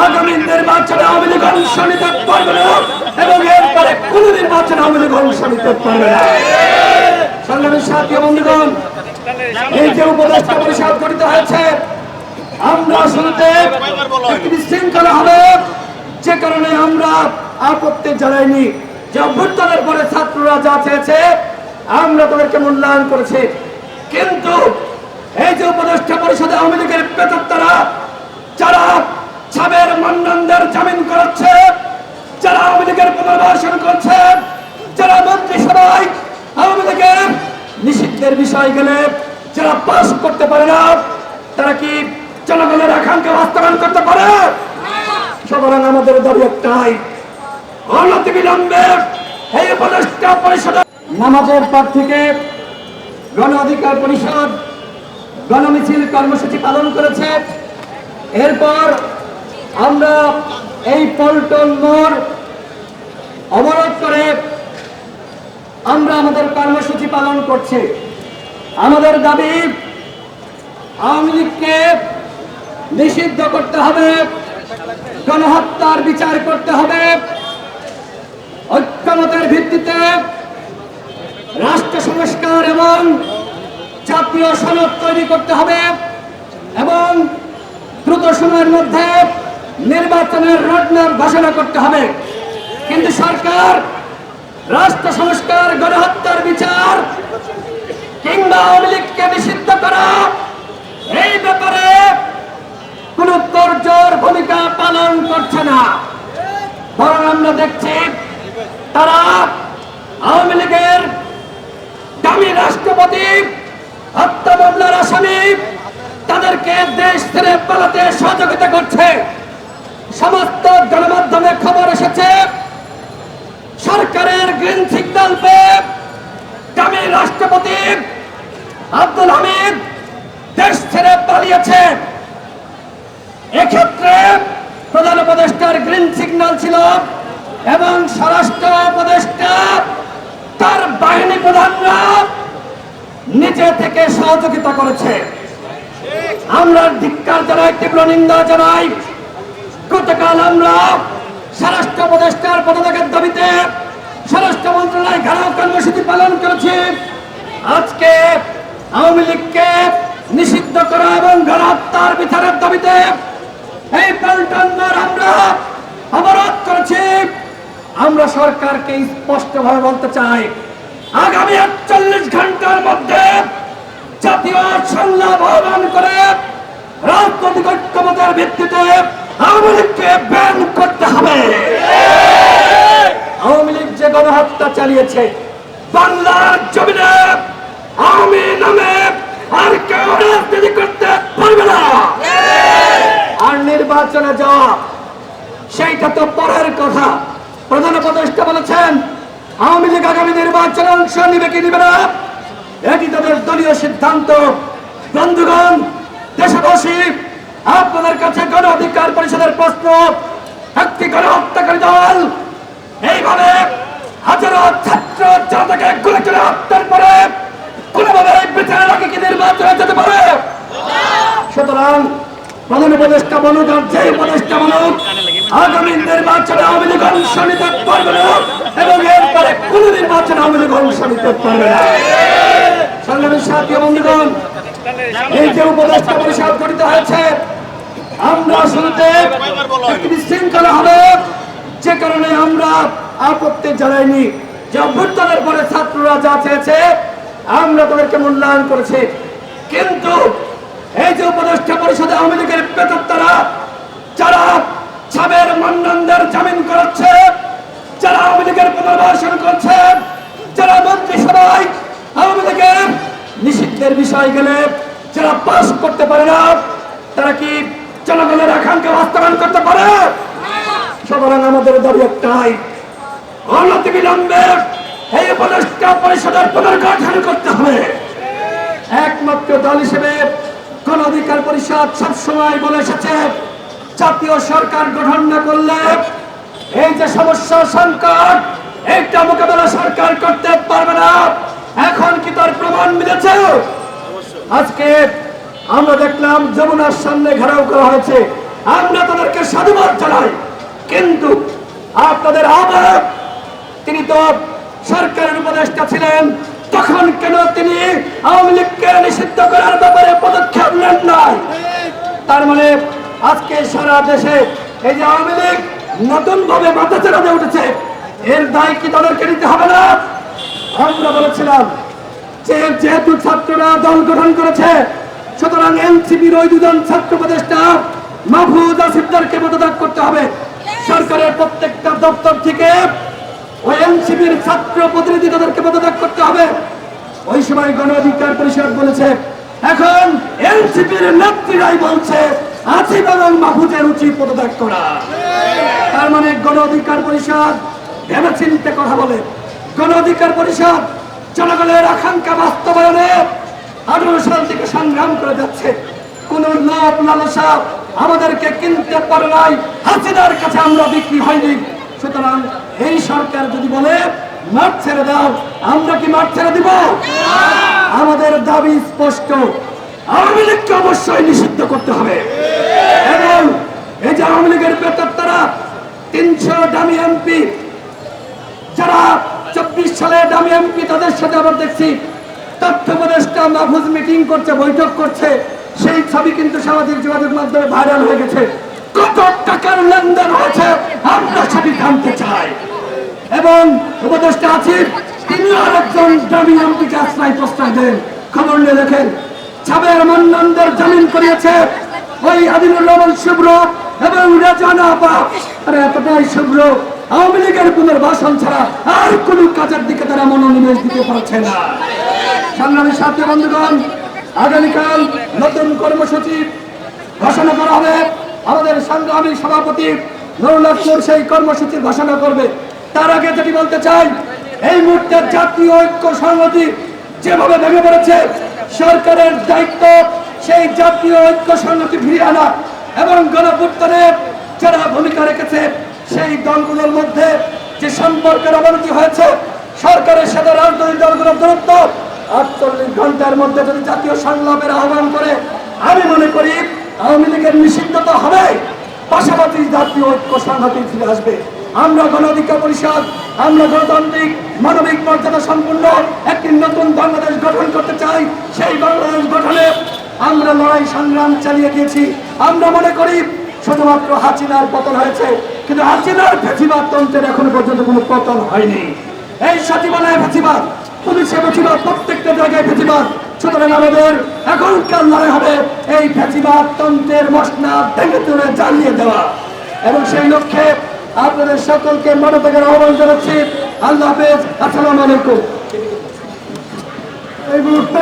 আগামী নির্বাচনে আওয়ামী লীগ অংশ নিতে পারবে না এবং এরপরে কোন নির্বাচনে আওয়ামী লীগ অংশ নিতে পারবে না। সংগ্রামের সাথী বন্ধুগণ, এই যে উপদেষ্টা পরিষদ গঠিত হয়েছে, আমরা শুরুতে একটি বিশৃঙ্খলা হবে। যে কারণে আমরা আপত্তি জানাইনি যে অভ্যুত্থানের পরে ছাত্ররা যা চেয়েছে, আমরা তাদেরকে মূল্যায়ন করেছি। কিন্তু এই যে উপদেষ্টা পরিষদে আওয়ামী লীগের পেতাত্তারা যারা ছাবের মান্নানদের জামিন করাচ্ছে যারা আওয়ামী লীগের পুনর্বাসন করছে, যারা মন্ত্রিসভায় আওয়ামী লীগের নিষিদ্ধের বিষয় গেলে যারা পাস করতে পারে না, তারা কি জনগণের আকাঙ্ক্ষা বাস্তবায়ন করতে পারে? সুতরাং আমাদের দাবি একটাই অনতি বিলম্বে এই উপদেষ্টা পরিষদ নামাজের পর থেকে গণ অধিকার পরিষদ গণমিছিল কর্মসূচি পালন করেছে। এরপর আমরা এই পল্টন মোড় অবরোধ করে আমরা আমাদের কর্মসূচি পালন করছি। আমাদের দাবি, আওয়ামী লীগকে নিষিদ্ধ করতে হবে, গণহত্যার বিচার করতে হবে। ঐক্যমতের ভিত্তিতে রাষ্ট্র সংস্কার এবং জাতীয় সনদ তৈরি করতে হবে এবং দ্রুত সময়ের মধ্যে নির্বাচনের রোডম্যাপ ঘোষণা করতে হবে। কিন্তু সরকার, রাষ্ট্র সংস্কার, গণহত্যার বিচার কিংবা আওয়ামী নিষিদ্ধ করা, এই ব্যাপারে কোন তোরজোর ভূমিকা পালন করছে না। বরং আমরা দেখছি তারা আওয়ামী লীগের দামি রাষ্ট্রপতি, হত্যা মামলার আসামি, তাদেরকে দেশ ছেড়ে পালাতে সহযোগিতা করছে। সমস্ত গণমাধ্যমে খবর এসেছে। সরকারের গ্রিন সিগন্যাল পেয়ে রাষ্ট্রপতি আব্দুল হামিদ দেশ ছেড়ে পালিয়েছে। এক্ষেত্রে প্রধান উপদেষ্টার গ্রিন সিগন্যাল ছিল এবং স্বরাষ্ট্র উপদেষ্টা, তার বাহিনী প্রধানরা নিজে থেকে সহযোগিতা করেছে। আমরা ধিক্কার জানাই, তীব্র নিন্দা জানাই। গতকাল আমরা স্বরাষ্ট্র উপদেষ্টার পদত্যাগের দাবিতে স্বরাষ্ট্র মন্ত্রণালয় ঘেরাও কর্মসূচি পালন করেছি। আজকে আওয়ামী লীগকে নিষিদ্ধ করা এবং গণহত্যার বিচারের দাবিতে এই পল্টনার আমরা অবরোধ করেছি। আমরা সরকারকে স্পষ্টভাবে বলতে চাই, আগামী একচল্লিশ ঘণ্টার মধ্যে জাতীয় সংলাপ আহ্বান করে রাজনৈতিক ঐক্যমতের ভিত্তিতে আওয়ামী ব্যান করতে হবে। আওয়ামী লীগ যে গণহত্যা চালিয়েছে, বাংলার জমিনে আওয়ামী নামে আর কেউ রাজনীতি করতে পারবে না। আর নির্বাচনে যাওয়া, সেইটা তো পরের কথা। প্রধান উপদেষ্টা বলেছেন আওয়ামী লীগ আগামী নির্বাচনে অংশ নিবে কি নিবে না? এটি তাদের দলীয় সিদ্ধান্ত। বন্ধুগণ, দেশবাসী আপনাদের কাছে গণ অধিকার পরিষদের প্রশ্ন, একটি গণহত্যাকারী দল। এইভাবে হাজারো ছাত্র জনতাকে গুলি করে হত্যার পরে কোনোভাবে বিচারের আগে কি নির্বাচনে যেতে পারে? সুতরাং প্রধান উপদেষ্টা বলুক আর যে উপদেষ্টা বলুক, আগামী নির্বাচনে আওয়ামী লীগ অংশ নিতে পারবে না এবং এরপরে কোন নির্বাচনে আওয়ামী লীগ অংশ নিতে পারবে না। সংগ্রামের সাথী, বন্ধুগণ এই যে উপদেষ্টা পরিষদ গঠিত হয়েছে, আমরা একটি বিশৃঙ্খলা হবে। যে কারণে আমরা আপত্তি জানাইনি যে অভ্যুত্থানের পরে ছাত্ররা যা চেয়েছে, আমরা তাদেরকে মূল্যায়ন করেছি। কিন্তু এই যে উপদেষ্টা পরিষদে আওয়ামী লীগের পেতাত্তারা যারা ছাবের মান্নানদের জামিন করাচ্ছে, যারা আওয়ামী লীগের পুনর্বাসন করছে, যারা মন্ত্রিসভায় আওয়ামী লীগের নিষিদ্ধের বিষয় গেলে যারা পাস করতে পারে না, তারা কি জনগণের আকাঙ্ক্ষা বাস্তবায়ন করতে পারে? সুতরাং আমাদের দাবি একটাই অনতি বিলম্বে এই উপদেষ্টা পরিষদের পুনর্গঠন করতে হবে। একমাত্র দল হিসেবে গণ অধিকার পরিষদ সবসময় বলে এসেছে, জাতীয় সরকার গঠন না করলে এই যে সমস্যা, সংকট, এইটা মোকাবেলা সরকার করতে পারবে না এখন কি তার প্রমাণ মিলেছে আজকে আমরা দেখলাম যমুনার সামনে ঘেরাও করা হয়েছে। আমরা তাদেরকে সাধুবাদ আপনাদের আহ্বায়ক, তিনি তো সরকারের উপদেষ্টা ছিলেন, তখন কেন তিনি আওয়ামী লীগকে নিষিদ্ধ করার ব্যাপারে পদক্ষেপ নেন নাই? তার মানে আজকে সারা দেশে এই যে আওয়ামী লীগ নতুন ভাবে মাথা চেরাতে উঠেছে, এর দায় কি তাদেরকে নিতে হবে না? আমরা বলেছিলাম যেহেতু ছাত্ররা দল গঠন করেছে সুতরাং এনসিপির ওই দুজন ছাত্র উপদেষ্টা মাহফুজ আসিফদারকে পদত্যাগ করতে হবে। সরকারের প্রত্যেকটা দপ্তর থেকে ওই এনসিপির ছাত্র প্রতিনিধি তাদেরকে পদত্যাগ করতে হবে। ওই সময় গণ অধিকার পরিষদ বলেছে, এখন এনসিপির নেত্রীরাই বলছে, আসিফ এবং মাহফুজের উচিত পদত্যাগ করা। তার মানে গণ অধিকার পরিষদ ভেবে চিন্তে কথা বলে। গণ অধিকার পরিষদ, জনগণের আকাঙ্ক্ষা বাস্তবায়নে আঠারো সাল থেকে সংগ্রাম করে যাচ্ছে। কোন লাভ, লালসা আমাদেরকে কিনতে পারে নাই। হাসিনার কাছে আমরা বিক্রি হয়নি। সুতরাং এই সরকার যদি বলে, মাঠ ছেড়ে দাও, আমরা কি মাঠ ছেড়ে দিব? আমাদের দাবি স্পষ্ট। আওয়ামী লীগকে অবশ্যই নিষিদ্ধ করতে হবে। এবং এই যে আওয়ামী লীগের তারা তিনশো দামি এমপি, যারা চব্বিশ সালে দামি এমপি, তাদের সাথে আবার দেখছি তথ্য উপদেষ্টা মাহফুজ মিটিং করছে, বৈঠক করছে। সেই ছবি কিন্তু সামাজিক যোগাযোগ মাধ্যমে ভাইরাল হয়ে গেছে। কত টাকার লেনদেন হয়েছে, আমরা সেটি জানতে চাই। এবং উপদেষ্টা আছেন তিনি আরেকজন দামি এমপিকে আশ্রয় প্রশ্রয় দেন। খবর নিয়ে দেখেন, ছাবের মন্নন্দের জামিন করিয়েছে ওই আদিনুর রহমান শুভ্র এবং রেজানা আপা। আরে, এতটাই শুভ্র, আওয়ামী লীগের পুনর্বাসন ছাড়া আর কোন কাজের দিকে তারা মনোনিবেশ দিতে পারছে না। সংগ্রামী সাথী বন্ধুগণ, আগামীকাল নতুন কর্মসূচি ঘোষণা করা হবে। আমাদের সংগ্রামী সভাপতি নুরুল্লাহপুর সেই কর্মসূচি ঘোষণা করবে। তার আগে যেটি বলতে চাই, এই মুহূর্তে জাতীয় ঐক্য সংহতি যেভাবে ভেঙে পড়েছে, সরকারের দায়িত্ব সেই জাতীয় ঐক্য সংহতি ফিরিয়ে আনা এবং গণপুত্তনে যারা ভূমিকা রেখেছে, সেই দলগুলোর মধ্যে যে সম্পর্কের অবনতি হয়েছে, সরকারের সাথে রাজনৈতিক দলগুলোর দূরত্ব আটচল্লিশ মধ্যে যদি জাতীয় সংলাপের আহ্বান করে, আমি মনে করি আওয়ামী লীগের নিষিদ্ধ তো হবে। পাশাপাশি জাতীয় ঐক্য সংহতি ফিরে আসবে। আমরা গণঅধিকার পরিষদ, আমরা গণতান্ত্রিক, মানবিক মর্যাদা সম্পূর্ণ একটি নতুন বাংলাদেশ গঠন করতে চাই। সেই বাংলাদেশ গঠনে আমরা লড়াই সংগ্রাম চালিয়ে গিয়েছি। আমরা মনে করি শুধুমাত্র হাসিনার পতন হয়েছে, কিন্তু হাসিনার ফেসিবাদ তন্ত্রের এখনও পর্যন্ত কোনো পতন হয়নি। এই সচিবালয়ে ফেসিবাদ পুলিশে ফেসিবাদ প্রত্যেকটা জায়গায় ফেসিবাদ সুতরাং আমাদের এখনকার লড়াই হবে এই ফেঁচিবাদ তন্ত্রের মশনা ভেঙে তুলে জ্বালিয়ে দেওয়া। এবং সেই লক্ষ্যে আপনাদের সকলকে মনে থাকার আহ্বান জানাচ্ছি। আল্লাহ হাফেজ, আসসালামু আলাইকুম। এই মুহূর্তে